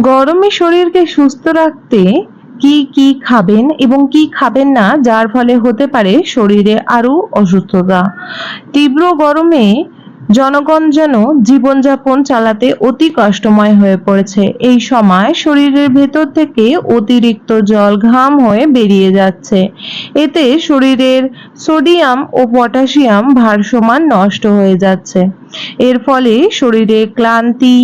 গরমে শরীরকে সুস্থ রাখতে কি কি খাবেন এবং কি খাবেন না, যার ফলে হতে পারে শরীরে আরও অসুস্থতা। তীব্র গরমে জনগণ যেন জীবনযাপন চালাতে অতি কষ্টময় হয়ে পড়েছে। এই সময় শরীরের ভেতর থেকে অতিরিক্ত জল ঘাম হয়ে বেরিয়ে যাচ্ছে। এতে শরীরের সোডিয়াম ও পটাশিয়াম ভারসমান নষ্ট হয়ে যাচ্ছে। এর ফলে শরীরে ক্লান্তি,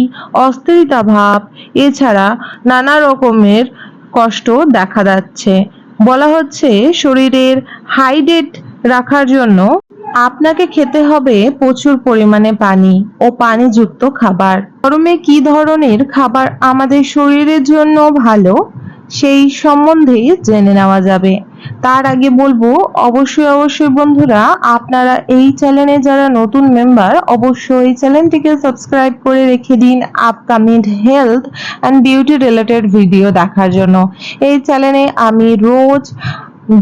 অস্থিরতা ভাব, এছাড়া নানা রকমের কষ্ট দেখা যাচ্ছে। বলা হচ্ছে শরীরের হাইড্রেট রাখার জন্য আপনাকে খেতে হবে প্রচুর পরিমাণে পানি ও পানিযুক্ত খাবার। গরমে কি ধরনের খাবার আমাদের শরীরের জন্য ভালো, সেই সম্বন্ধে জেনে নেওয়া যাবে। তার আগে বলব, অবশ্যই অবশ্যই বন্ধুরা, আপনারা এই চ্যানেলে যারা নতুন মেম্বার অবশ্যই চ্যানেলটিকে সাবস্ক্রাইব করে রেখে দিন upcoming health and beauty related video দেখার জন্য। এই চ্যানেলে আমি রোজ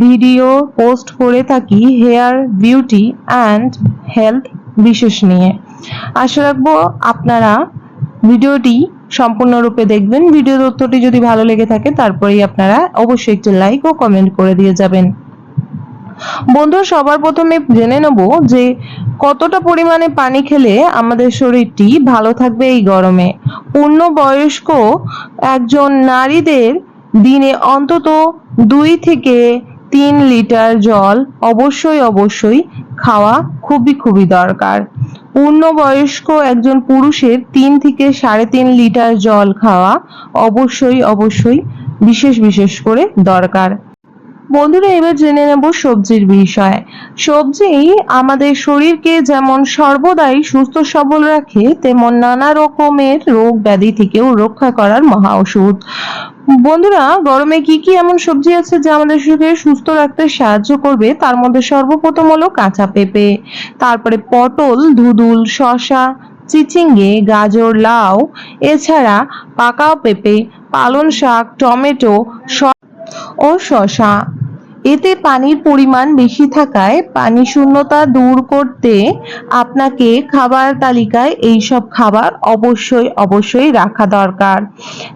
ভিডিও পোস্ট করে থাকি হেয়ার, বিউটি অ্যান্ড হেলথ বিশেষ নিয়ে। আশা রাখব আপনারা ভিডিওটি সম্পূর্ণরূপে দেখবেন। ভিডিও তথ্যটি যদি ভালো লেগে থাকে, তারপরেই আপনারা অবশ্যই একটি লাইক ও কমেন্ট করে দিয়ে যাবেন। বন্ধু সবার প্রথমে জেনে নেব যে কতটা পরিমাণে পানি খেলে আমাদের শরীরটি ভালো থাকবে এই গরমে। পূর্ণ বয়স্ক একজন নারীদের দিনে অন্তত দুই থেকে তিন লিটার জল অবশ্যই অবশ্যই খাওয়া খুবই খুবই দরকার। পূর্ণবয়স্ক একজন পুরুষের তিন থেকে সাড়ে তিন লিটার জল খাওয়া অবশ্যই অবশ্যই বিশেষ বিশেষ করে দরকার। বন্ধুরা, এবার জেনে নেব সবজির বিষয়। সবজি আমাদের শরীরকে যেমন সর্বদাই সুস্থ সবল রাখে, তেমন নানা রকমের রোগ ব্যাধি থেকেও রক্ষা করার মহা ওষুধ। বন্ধুরা, গরমে কি কি এমন সবজি আছে যা আমাদের শরীরকে সুস্থ রাখতে সাহায্য করবে? তার মধ্যে সর্বপ্রথম হলো কাঁচা পেঁপে, তারপরে পটল, ধুদুল শশা চিচিঙ্গে, গাজর, লাউ, এছাড়া পাকা পেঁপে, পালং শাক, টমেটো ও শসা। এতে পানির পরিমাণ বেশি থাকায় পানি শূন্যতা দূর করতে আপনাকে খাবার তালিকায় এই সব খাবার অবশ্যই অবশ্যই রাখা দরকার।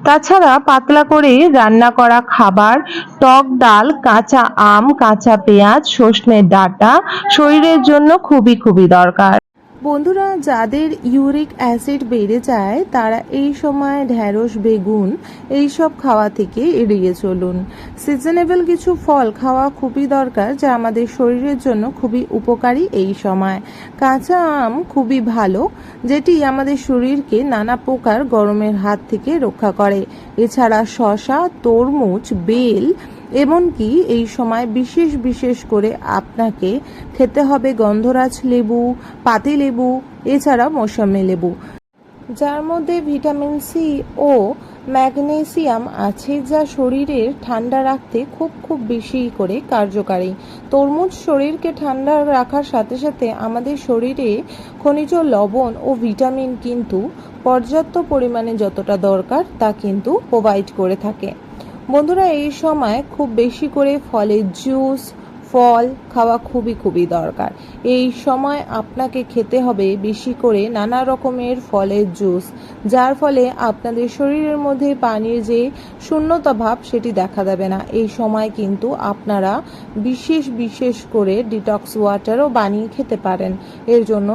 তাছাড়া পাতলা করে রান্না করা খাবার, টক ডাল, কাঁচা আম, কাঁচা পেঁয়াজ, সর্ষের ডাটা শরীরের জন্য খুবই খুবই দরকার। বন্ধুরা, যাদের ইউরিক অ্যাসিড বেড়ে যায়, তারা এই সময় ঢ্যাঁড়স, বেগুন এই সব খাওয়া থেকে এড়িয়ে চলুন। সিজনেবল কিছু ফল খাওয়া খুবই দরকার, যা আমাদের শরীরের জন্য খুবই উপকারী এই সময়। কাঁচা আম খুবই ভালো, যেটি আমাদের শরীরকে নানা প্রকার গরমের হাত থেকে রক্ষা করে। এছাড়া শশা তরমুজ, বেল এমনকি এই সময় বিশেষ বিশেষ করে আপনাকে খেতে হবে গন্ধরাজ লেবু, পাতি লেবু এছাড়া মৌসুমী লেবু। যার মধ্যে ভিটামিন সি ও ম্যাগনেসিয়াম আছে যা শরীরের ঠান্ডা রাখতে খুব খুব বেশি করে কার্যকারী। তরমুজ শরীরকে ঠান্ডা রাখার সাথে সাথে আমাদের শরীরে খনিজ লবণ ও ভিটামিন কিন্তু পর্যাপ্ত পরিমাণে যতটা দরকার তা কিন্তু প্রোভাইড করে থাকে। বন্ধুরা, এই সময় খুব বেশি করে ফলের জুস, ফল খাওয়া খুবই খুবই দরকার। এই সময় আপনাকে খেতে হবে বেশি করে নানা রকমের ফলের জুস, যার ফলে আপনাদের শরীরের মধ্যে পানির যে শূন্যতা ভাব সেটি দেখা দেবে না। এই সময় কিন্তু আপনারা বিশেষ বিশেষ করে ডিটক্স ওয়াটারও বানিয়ে খেতে পারেন। এর জন্য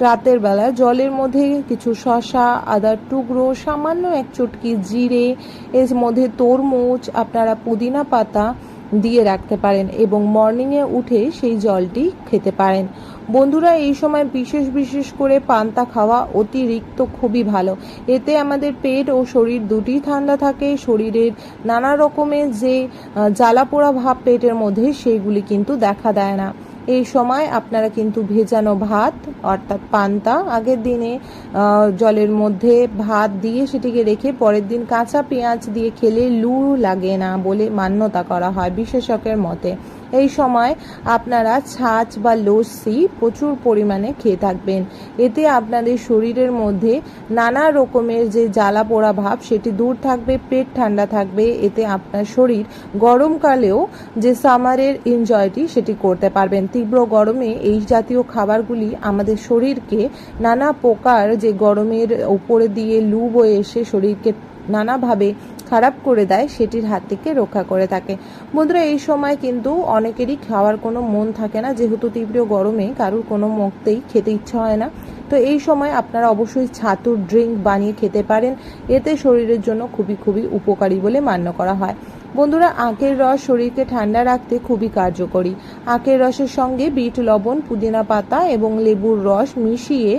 রাতের বেলা জলের মধ্যে কিছু শশা আদার টুকরো, সামান্য এক চুটকি জিরে, এর মধ্যে তরমুজ, আপনারা পুদিনা পাতা দিয়ে রাখতে পারেন এবং মর্নিংয়ে উঠে সেই জলটি খেতে পারেন। বন্ধুরা, এই সময় বিশেষ বিশেষ করে পান্তা খাওয়া অতিরিক্ত খুবই ভালো। এতে আমাদের পেট ও শরীর দুটি ঠান্ডা থাকে। শরীরের নানা রকমের যে জ্বালা পোড়া ভাব পেটের মধ্যে সেইগুলি কিন্তু দেখা দেয় না। এই সময় আপনারা কিন্তু ভেজানো ভাত, অর্থাৎ পান্তা, আগের দিনে জলের মধ্যে ভাত দিয়ে সেটিকে রেখে পরের দিন কাঁচা পেঁয়াজ দিয়ে খেলে লু লাগে না বলে মান্যতা করা হয় বিশেষকের মতে। এই সময় আপনারা ছাঁচ বা লস্যি প্রচুর পরিমাণে খেয়ে থাকবেন। এতে আপনাদের শরীরের মধ্যে নানা রকমের যে জ্বালা পোড়া ভাব, সেটি দূর থাকবে, পেট ঠান্ডা থাকবে। এতে আপনার শরীর গরমকালেও যে সামারের এনজয়টি, সেটি করতে পারবেন। তীব্র গরমে এই জাতীয় খাবারগুলি আমাদের শরীরকে নানা প্রকার যে গরমের উপরে দিয়ে লু বয়ে এসে শরীরকে নানাভাবে খারাপ করে দেয়, সেটির হাত থেকে রক্ষা করে থাকে। বন্ধুরা, এই সময় কিন্তু অনেকেরই খাওয়ার কোনো মন থাকে না। যেহেতু তীব্র গরমে কারুর কোনো মুখতেই খেতে ইচ্ছা হয় না। তো এই সময় আপনারা অবশ্যই ছাতুর ড্রিঙ্ক বানিয়ে খেতে পারেন। এতে শরীরের জন্য খুবই খুবই উপকারী বলে মান্য করা হয়। বন্ধুরা, আখের রস শরীরকে ঠান্ডা রাখতে খুবই কার্যকরী। আখের রসের সঙ্গে বিট, লবণ, পুদিনা পাতা এবং লেবুর রস মিশিয়ে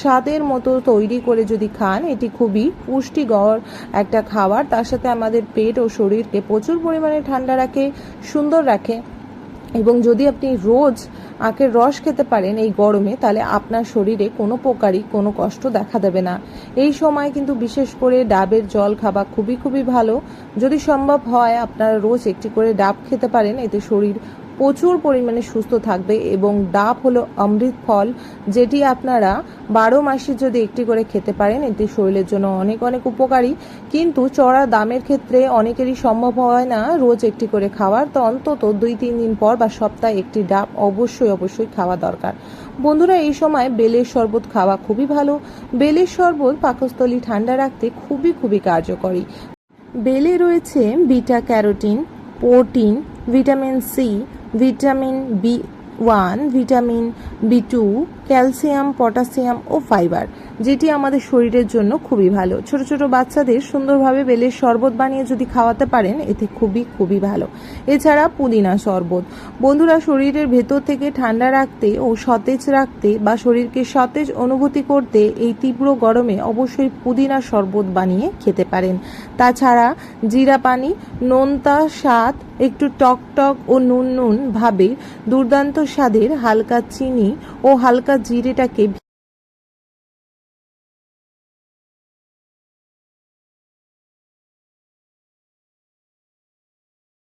স্বাদের মতো তৈরি করে যদি খান, এটি খুবই পুষ্টিকর একটা খাবার। তার সাথে আমাদের পেট ও শরীরকে প্রচুর পরিমাণে ঠান্ডা রাখে, সুন্দর রাখে। এবং যদি আপনি রোজ আখের রস খেতে পারেন এই গরমে, তাহলে আপনার শরীরে কোনো প্রকারই কোনো কষ্ট দেখা দেবে না। এই সময় কিন্তু বিশেষ করে ডাবের জল খাওয়া খুবই খুবই ভালো। যদি সম্ভব হয় আপনারা রোজ একটি করে ডাব খেতে পারেন, এতে শরীর প্রচুর পরিমাণে সুস্থ থাকবে এবং ডাব হলো অমৃত ফল, যেটি আপনারা বারো মাসে যদি একটি করে খেতে পারেন, এটি শরীরের জন্য অনেক অনেক উপকারী। কিন্তু চড়া দামের ক্ষেত্রে অনেকেরই সম্ভব হয় না রোজ একটি করে খাওয়ার। তো অন্তত দুই, তিন দিন পর বা সপ্তাহে একটি ডাব অবশ্যই অবশ্যই খাওয়া দরকার। বন্ধুরা, এই সময় বেলের শরবত খাওয়া খুবই ভালো। বেলের শরবত পাকস্থলী ঠান্ডা রাখতে খুবই খুবই কার্যকরী। বেলে রয়েছে beta carotene, protein, vitamin C vitamin B one vitamin B two calcium potassium ও ফাইবার। যেটি আমাদের শরীরের জন্য খুবই ভালো। ছোট ছোট বাচ্চাদের সুন্দরভাবে বেলের শরবত বানিয়ে যদি খাওয়াতে পারেন, এতে খুবই খুবই ভালো। এছাড়া পুদিনা শরবত। বন্ধুরা, শরীরের ভেতর থেকে ঠান্ডা রাখতে ও সতেজ রাখতে বা শরীরকে সতেজ অনুভূতি করতে এই তীব্র গরমে অবশ্যই পুদিনা শরবত বানিয়ে খেতে পারেন। তাছাড়া জিরা পানি, নোনতা স্বাদ, একটু টক টক ও নুন নুন ভাবে দুর্দান্ত স্বাদের হালকা চিনি ও হালকা জিরেটাকে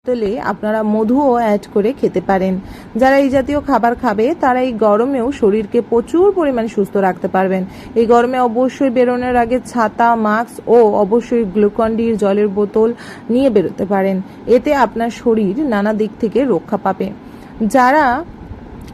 তেলে আপনারা মধুও অ্যাড করে খেতে পারেন। যারা এই জাতীয় খাবার খাবে, তারা এই গরমেও শরীরকে প্রচুর পরিমাণে সুস্থ রাখতে পারবেন। এই গরমে অবশ্যই বেরোনোর আগে ছাতা মাস্ক ও অবশ্যই গ্লুকন্ডির জলের বোতল নিয়ে বেরোতে পারেন। এতে আপনার শরীর নানা দিক থেকে রক্ষা পাবে। যারা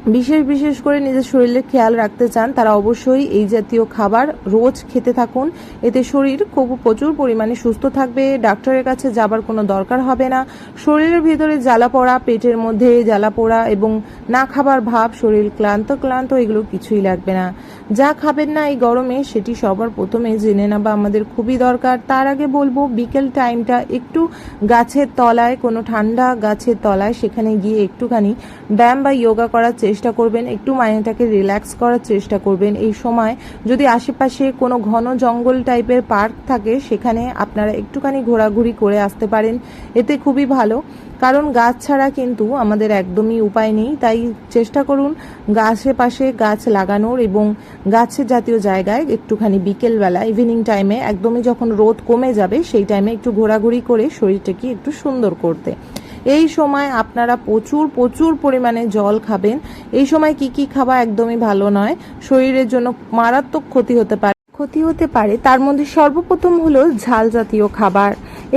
বিশেষ বিশেষ করে নিজের শরীরের খেয়াল রাখতে চান, তারা অবশ্যই এই জাতীয় খাবার রোজ খেতে থাকুন। এতে শরীর খুব প্রচুর পরিমাণে সুস্থ থাকবে, ডাক্তারের কাছে যাবার কোনো দরকার হবে না। শরীরের ভেতরে জ্বালা পড়া, পেটের মধ্যে জ্বালা পোড়া এবং না খাবার ভাব, শরীর ক্লান্ত ক্লান্ত, এগুলো কিছুই লাগবে না। যা খাবেন না এই গরমে, সেটি সবার প্রথমে জেনে নেওয়া আমাদের খুবই দরকার। তার আগে বলব, বিকেল টাইমটা একটু গাছের তলায়, কোনো ঠান্ডা গাছের তলায়, সেখানে গিয়ে একটুখানি ব্যায়াম বা যোগা করার চেষ্টা করবেন। একটু মাইন্ডটাকে রিল্যাক্স করার চেষ্টা করবেন। এই সময় যদি আশেপাশে কোনো ঘন জঙ্গল টাইপের পার্ক থাকে, সেখানে আপনারা একটুখানি ঘোরাঘুরি করে আসতে পারেন। এতে খুবই ভালো। কারণ গাছ ছাড়া কিন্তু আমাদের একদমই উপায় নেই। তাই চেষ্টা করুন গাছের পাশে গাছ লাগানোর এবং গাছের জাতীয় জায়গায় একটুখানি বিকেলবেলা ইভিনিং টাইমে একদমই যখন রোদ কমে যাবে, সেই টাইমে একটু ঘোরাঘুরি করে শরীরটাকে একটু সুন্দর করতে। এই সময় আপনারা প্রচুর প্রচুর পরিমাণে জল খাবেন। এই সময় কি কি খাওয়া একদমই ভালো নয়। শরীরের জন্য মারাত্মক ক্ষতি হতে পারে। ক্ষতি হতে পারে, তার মধ্যে সর্বপ্রথম হলো ঝাল জাতীয় খাবার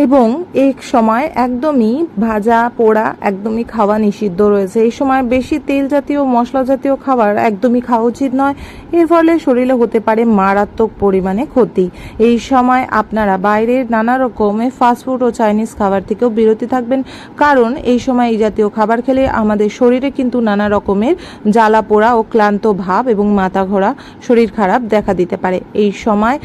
এবং এক সময় একদমই ভাজা, পোড়া একদমই খাওয়া নিষিদ্ধ রয়েছে। এই সময় বেশি তেল জাতীয়, মশলা জাতীয় খাবার একদমই খাওয়া উচিত নয়। এর ফলে শরীরে হতে পারে মারাত্মক পরিমাণে ক্ষতি। এই সময় আপনারা বাইরের নানা রকমের ফাস্টফুড ও চাইনিজ খাবার থেকেও বিরতি থাকবেন, কারণ এই সময় এই জাতীয় খাবার খেলে আমাদের শরীরে কিন্তু নানা রকমের জ্বালা পোড়া ও ক্লান্ত ভাব এবং মাথা ঘোরা শরীর খারাপ দেখা দিতে পারে। এই সময়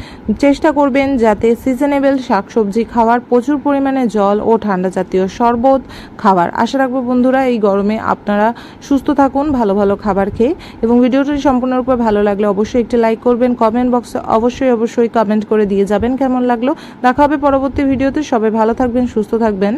চেষ্টা করবেন যাতে সিজনেবল শাকসবজি খাওয়ার প্রচুর পরিমাণে জল ও ঠান্ডা জাতীয় শরবত খাবার আশা রাখব বন্ধুরা, এই গরমে আপনারা সুস্থ থাকুন, ভালো ভালো খাবার খেয়ে এবং ভিডিওটি সম্পূর্ণরূপে ভালো লাগলে অবশ্যই একটি লাইক করবেন কমেন্ট বক্সে অবশ্যই অবশ্যই কমেন্ট করে দিয়ে যাবেন কেমন লাগল। দেখা হবে পরবর্তী ভিডিওতে। সবাই ভালো থাকবেন, সুস্থ থাকবেন।